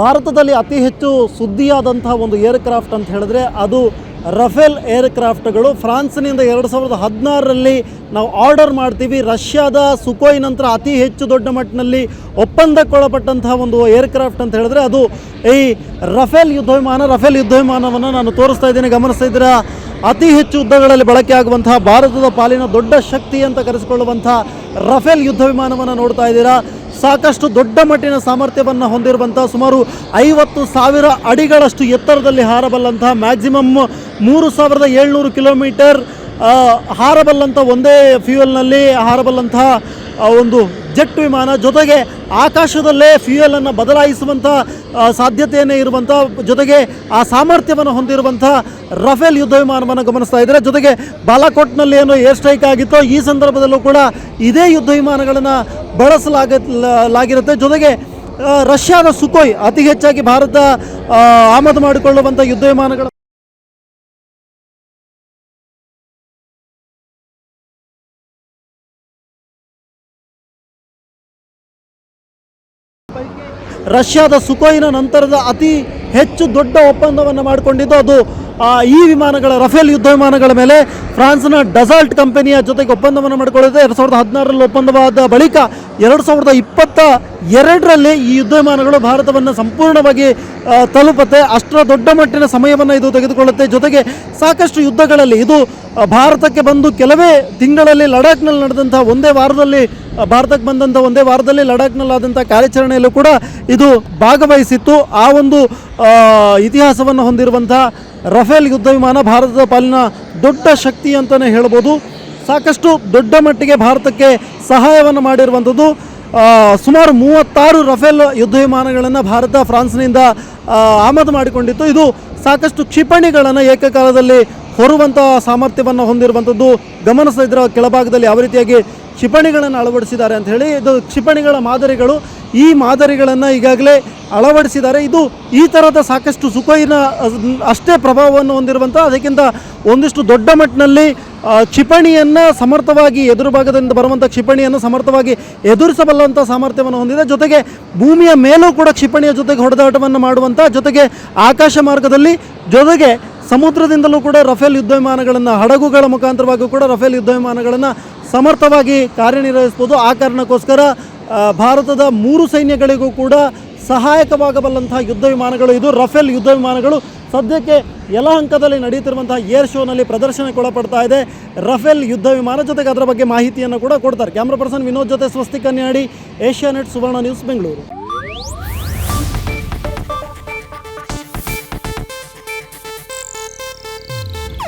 ಭಾರತದಲ್ಲಿ ಅತಿ ಹೆಚ್ಚು ಸುದ್ದಿಯಾದಂಥ ಒಂದು ಏರ್ಕ್ರಾಫ್ಟ್ ಅಂತ ಹೇಳಿದ್ರೆ ಅದು ರಫೇಲ್ ಏರ್ಕ್ರಾಫ್ಟ್ಗಳು. ಫ್ರಾನ್ಸ್ನಿಂದ ಎರಡು ಸಾವಿರದ ಹದಿನಾರರಲ್ಲಿ ನಾವು ಆರ್ಡರ್ ಮಾಡ್ತೀವಿ. ರಷ್ಯಾದ ಸುಕೋಯ್ ನಂತರ ಅತಿ ಹೆಚ್ಚು ದೊಡ್ಡ ಮಟ್ಟಿನಲ್ಲಿ ಒಪ್ಪಂದಕ್ಕೊಳಪಟ್ಟಂತಹ ಒಂದು ಏರ್ಕ್ರಾಫ್ಟ್ ಅಂತ ಹೇಳಿದ್ರೆ ಅದು ಈ ರಫೇಲ್ ಯುದ್ಧ ವಿಮಾನ ರಫೇಲ್ ಯುದ್ಧ ವಿಮಾನವನ್ನು ನಾನು ತೋರಿಸ್ತಾ ಇದ್ದೀನಿ. ಗಮನಿಸ್ತಾ ಇದ್ದೀರಾ? ಅತಿ ಹೆಚ್ಚು ಯುದ್ಧಗಳಲ್ಲಿ ಬಳಕೆ ಆಗುವಂತಹ ಭಾರತದ ಪಾಲಿನ ದೊಡ್ಡ ಶಕ್ತಿ ಅಂತ ಕರೆಸಿಕೊಳ್ಳುವಂಥ ರಫೇಲ್ ಯುದ್ಧ ವಿಮಾನವನ್ನು ನೋಡ್ತಾ ಇದ್ದೀರಾ? ಸಾಕಷ್ಟು ದೊಡ್ಡ ಮಟ್ಟಿನ ಸಾಮರ್ಥ್ಯವನ್ನು ಹೊಂದಿರುವಂಥ ಸುಮಾರು ಐವತ್ತು ಸಾವಿರ ಅಡಿಗಳಷ್ಟು ಎತ್ತರದಲ್ಲಿ ಹಾರಬಲ್ಲಂತಹ ಮ್ಯಾಕ್ಸಿಮಮ್ ಮೂರು ಸಾವಿರದ ಏಳ್ನೂರು ಕಿಲೋಮೀಟರ್ ಹಾರಬಲ್ಲಂಥ ಒಂದೇ ಫ್ಯೂಯಲ್ನಲ್ಲಿ ಹಾರಬಲ್ಲಂತಹ ಒಂದು ಜೆಟ್ ವಿಮಾನ ಜೊತೆಗೆ ಆಕಾಶದಲ್ಲೇ ಫ್ಯೂಯಲನ್ನು ಬದಲಾಯಿಸುವಂಥ ಸಾಧ್ಯತೆಯೇ ಇರುವಂಥ, ಜೊತೆಗೆ ಆ ಸಾಮರ್ಥ್ಯವನ್ನು ಹೊಂದಿರುವಂಥ ರಫೇಲ್ ಯುದ್ಧ ವಿಮಾನವನ್ನು ಗಮನಿಸ್ತಾ ಇದ್ದಾರೆ. ಜೊತೆಗೆ ಬಾಲಾಕೋಟ್ನಲ್ಲಿ ಏನು ಏರ್ ಸ್ಟ್ರೈಕ್ ಆಗಿತ್ತೋ ಈ ಸಂದರ್ಭದಲ್ಲೂ ಕೂಡ ಇದೇ ಯುದ್ಧ ವಿಮಾನಗಳನ್ನು ಬಳಸಲಾಗ ಲಾಗಿರುತ್ತೆ. ಜೊತೆಗೆ ರಷ್ಯಾದ ಸುಕೋಯ್ ಅತಿ ಹೆಚ್ಚಾಗಿ ಭಾರತ ಆಮದು ಮಾಡಿಕೊಳ್ಳುವಂಥ ಯುದ್ಧ ವಿಮಾನಗಳ ರಷ್ಯಾದ ಸುಕೋಯಿನ ನಂತರದ ಅತಿ ಹೆಚ್ಚು ದೊಡ್ಡ ಒಪ್ಪಂದವನ್ನು ಮಾಡಿಕೊಂಡಿದ್ದು ಅದು ಈ ವಿಮಾನಗಳ, ರಫೇಲ್ ಯುದ್ಧ ವಿಮಾನಗಳ ಮೇಲೆ ಫ್ರಾನ್ಸ್ನ ಡಸಾಲ್ಟ್ ಕಂಪನಿಯ ಜೊತೆಗೆ ಒಪ್ಪಂದವನ್ನು ಮಾಡಿಕೊಳ್ಳಿದೆ ಎರಡು ಸಾವಿರದ ಹದಿನಾರರಲ್ಲಿ ಒಪ್ಪಂದವಾದ ಬಳಿಕ ಎರಡು ಸಾವಿರದ ಇಪ್ಪತ್ತ ಎರಡರಲ್ಲಿ ಈ ಯುದ್ಧ ವಿಮಾನಗಳು ಭಾರತವನ್ನು ಸಂಪೂರ್ಣವಾಗಿ ತಲುಪುತ್ತೆ. ಅಷ್ಟರ ದೊಡ್ಡ ಮಟ್ಟಿನ ಸಮಯವನ್ನು ಇದು ತೆಗೆದುಕೊಳ್ಳುತ್ತೆ. ಜೊತೆಗೆ ಸಾಕಷ್ಟು ಯುದ್ಧಗಳಲ್ಲಿ ಇದು ಭಾರತಕ್ಕೆ ಬಂದು ಕೆಲವೇ ತಿಂಗಳಲ್ಲಿ ಲಡಾಖ್ನಲ್ಲಿ ನಡೆದಂಥ ಒಂದೇ ವಾರದಲ್ಲಿ ಭಾರತಕ್ಕೆ ಬಂದಂಥ ಒಂದೇ ವಾರದಲ್ಲಿ ಲಡಾಖ್ನಲ್ಲಾದಂಥ ಕಾರ್ಯಾಚರಣೆಯಲ್ಲೂ ಕೂಡ ಇದು ಭಾಗವಹಿಸಿತ್ತು. ಆ ಒಂದು ಇತಿಹಾಸವನ್ನು ಹೊಂದಿರುವಂಥ ರಫೇಲ್ ಯುದ್ಧ ವಿಮಾನ ಭಾರತದ ಪಾಲಿನ ದೊಡ್ಡ ಶಕ್ತಿ ಅಂತಲೇ ಹೇಳ್ಬೋದು. ಸಾಕಷ್ಟು ದೊಡ್ಡ ಮಟ್ಟಿಗೆ ಭಾರತಕ್ಕೆ ಸಹಾಯವನ್ನು ಮಾಡಿರುವಂಥದ್ದು ಸುಮಾರು ಮೂವತ್ತಾರು ರಫೇಲ್ ಯುದ್ಧ ವಿಮಾನಗಳನ್ನು ಭಾರತ ಫ್ರಾನ್ಸ್ನಿಂದ ಆಮದು ಮಾಡಿಕೊಂಡಿತ್ತು. ಇದು ಸಾಕಷ್ಟು ಕ್ಷಿಪಣಿಗಳನ್ನು ಏಕಕಾಲದಲ್ಲಿ ಹೊರುವಂಥ ಸಾಮರ್ಥ್ಯವನ್ನು ಹೊಂದಿರುವಂಥದ್ದು ಗಮನಿಸಿದ್ರ ಕೆಳಭಾಗದಲ್ಲಿ ಯಾವ ರೀತಿಯಾಗಿ ಕ್ಷಿಪಣಿಗಳನ್ನು ಅಳವಡಿಸಿದ್ದಾರೆ ಅಂತ ಹೇಳಿ, ಇದು ಕ್ಷಿಪಣಿಗಳ ಮಾದರಿಗಳು. ಈ ಮಾದರಿಗಳನ್ನು ಈಗಾಗಲೇ ಅಳವಡಿಸಿದ್ದಾರೆ. ಇದು ಈ ಥರದ ಸಾಕಷ್ಟು ಸುಖೋಯಿನ, ಅಷ್ಟೇ ಪ್ರಭಾವವನ್ನು ಹೊಂದಿರುವಂಥ ಅದಕ್ಕಿಂತ ಒಂದಿಷ್ಟು ದೊಡ್ಡ ಮಟ್ಟಿನಲ್ಲಿ ಕ್ಷಿಪಣಿಯನ್ನು ಸಮರ್ಥವಾಗಿ ಎದುರು ಭಾಗದಿಂದ ಬರುವಂಥ ಕ್ಷಿಪಣಿಯನ್ನು ಸಮರ್ಥವಾಗಿ ಎದುರಿಸಬಲ್ಲಂಥ ಸಾಮರ್ಥ್ಯವನ್ನು ಹೊಂದಿದೆ. ಜೊತೆಗೆ ಭೂಮಿಯ ಮೇಲೂ ಕೂಡ ಕ್ಷಿಪಣಿಯ ಜೊತೆಗೆ ಹೊಡೆದಾಟವನ್ನು ಮಾಡುವಂಥ ಜೊತೆಗೆ ಆಕಾಶ ಮಾರ್ಗದಲ್ಲಿ, ಜೊತೆಗೆ ಸಮುದ್ರದಿಂದಲೂ ಕೂಡ ರಫೇಲ್ ಯುದ್ಧ ವಿಮಾನಗಳನ್ನು ಹಡಗುಗಳ ಮುಖಾಂತರವಾಗಿ ಕೂಡ ರಫೇಲ್ ಯುದ್ಧ ವಿಮಾನಗಳನ್ನು ಸಮರ್ಥವಾಗಿ ಕಾರ್ಯನಿರ್ವಹಿಸ್ಬೋದು ಆ ಕಾರಣಕ್ಕೋಸ್ಕರ ಭಾರತದ ಮೂರು ಸೈನ್ಯಗಳಿಗೂ ಕೂಡ ಸಹಾಯಕವಾಗಬಲ್ಲಂತಹ ಯುದ್ಧ ವಿಮಾನಗಳು ಇದು. ರಫೇಲ್ ಯುದ್ಧ ವಿಮಾನಗಳು ಸದ್ಯಕ್ಕೆ ಯಲಹಂಕದಲ್ಲಿ ನಡೆಯುತ್ತಿರುವಂತಹ ಏರ್ ಶೋನಲ್ಲಿ ಪ್ರದರ್ಶನಕ್ಕೆ ಒಳಪಡ್ತಾ ಇದೆ. ರಫೇಲ್ ಯುದ್ಧ ವಿಮಾನ ಜೊತೆಗೆ ಅದರ ಬಗ್ಗೆ ಮಾಹಿತಿಯನ್ನು ಕೂಡ ಕೊಡ್ತಾರೆ. ಕ್ಯಾಮ್ರಾ ಪರ್ಸನ್ ವಿನೋದ್ ಜೊತೆ ಸ್ವಸ್ತಿ Kanyadi, Asianet, Suvarna news, Bengaluru.